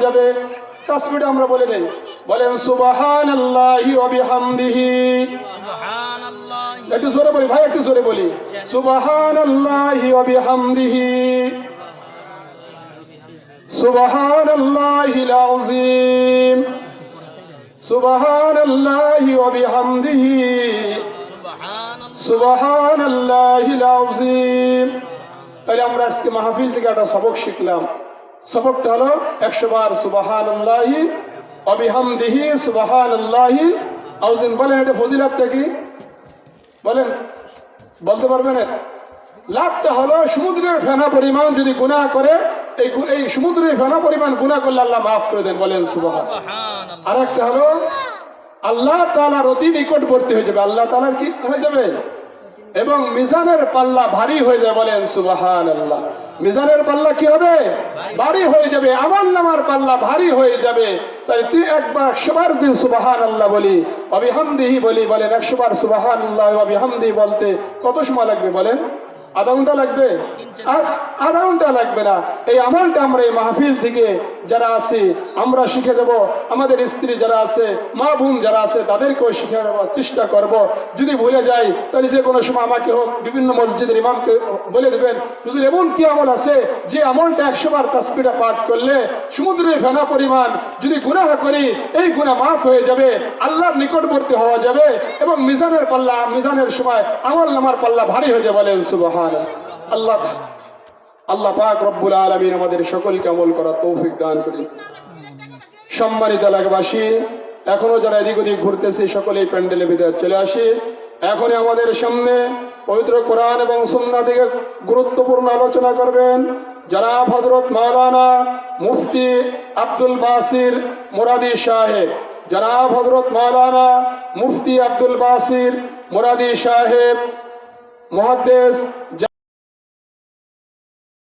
যাবে। তাসবিটা আমরা বলে দেই। বলেন সুবহানাল্লাহি ওয়া বিহামদিহি। একটু জোরে বলি ভাই একটু জোরে বলি। সুবহানাল্লাহি ওয়া বিহামদিহি। সুবহানাল্লাহিল আযীম সুবহানাল্লাহি ওয়া বিহামদিহি। সুবহানাল্লাহিল আযীম তাহলে আমরা আজকে মাহফিল থেকে একটা সবক শিখলাম। সবকটা হলো একশো বার সুবহানাল্লাহি ওয়া বিহামদিহি সুবহানাল্লাহি। আযীম বলেন, এটা ফজিলতটা কি? বলেন, বলতে পারবেন? লাভটা হলো সমুদ্রের ফেনা পরিমাণ যদি গুনাহ করে, এই এই সমুদ্রের ফেনা পরিমাণ গুনাহ করলে আল্লাহ মাফ করে দেন, বলেন সুবহান। আর একটা হলো, আল্লাহ তালার অতি নিকটবর্তী হয়ে যাবে। আল্লাহ তালার কি হয়ে যাবে? এবং মিজানের পাল্লা ভারী হয়ে যাবে বলেন সুবাহান আল্লাহ মিজানের পাল্লা কি হবে? ভারী হয়ে যাবে। আমার নামার পাল্লা ভারী হয়ে যাবে। তাই তুই একবার একশোবার দিন সুবাহান আল্লাহ বলি, অবিহামদিহি বলি, বলেন একশোবার সুবাহান আল্লাহ অবিহামদি বলতে কত সময় লাগবে বলেন? আধা ঘণ্টা লাগবে? আধা ঘণ্টা লাগবে না। এই আমলটা আমরা এই মাহফিল থেকে যারা আছি, আমরা শিখে দেব। আমাদের স্ত্রী যারা আছে, মা বোন যারা আছে, তাদেরকেও শিখে দেওয়ার চেষ্টা করব। যদি ভুলে যাই, তাহলে যে কোনো সময় আমাকে হোক, বিভিন্ন মসজিদের ইমামকে বলে দেবেন, হুজুর, এমন কি আমল আছে যে আমলটা একশো বার তাসবিটা পাঠ করলে সমুদ্রের ফেনা পরিমাণ, যদি গুনাহ করি, এই গুনাহ মাফ হয়ে যাবে, আল্লাহর নিকটবর্তী হওয়া যাবে এবং মিজানের পাল্লা, মিজানের সময় আমল নামার পাল্লা ভারী হয়ে যাবে বলেন সুবহান আল্লাহ আল্লাহ পাক রব্বুল আলামিন আমাদের সকলকে আমল করার তৌফিক দান করেন। সম্মানিত এলাকাবাসী, এখনও যারা এদিক ওদিক ঘুরতেছে, সকলেই প্যান্ডেলে ভিতরে চলে আসি। এখনই আমাদের সামনে পবিত্র কোরআন এবং সুন্না থেকে গুরুত্বপূর্ণ আলোচনা করবেন যারা হজরত মাওলানা মুফতি আব্দুল বাসির মুরাদি সাহেব, যারা হজরত মাওলানা মুফতি আব্দুল বাসির মুরাদি সাহেব মহাদ্দেশ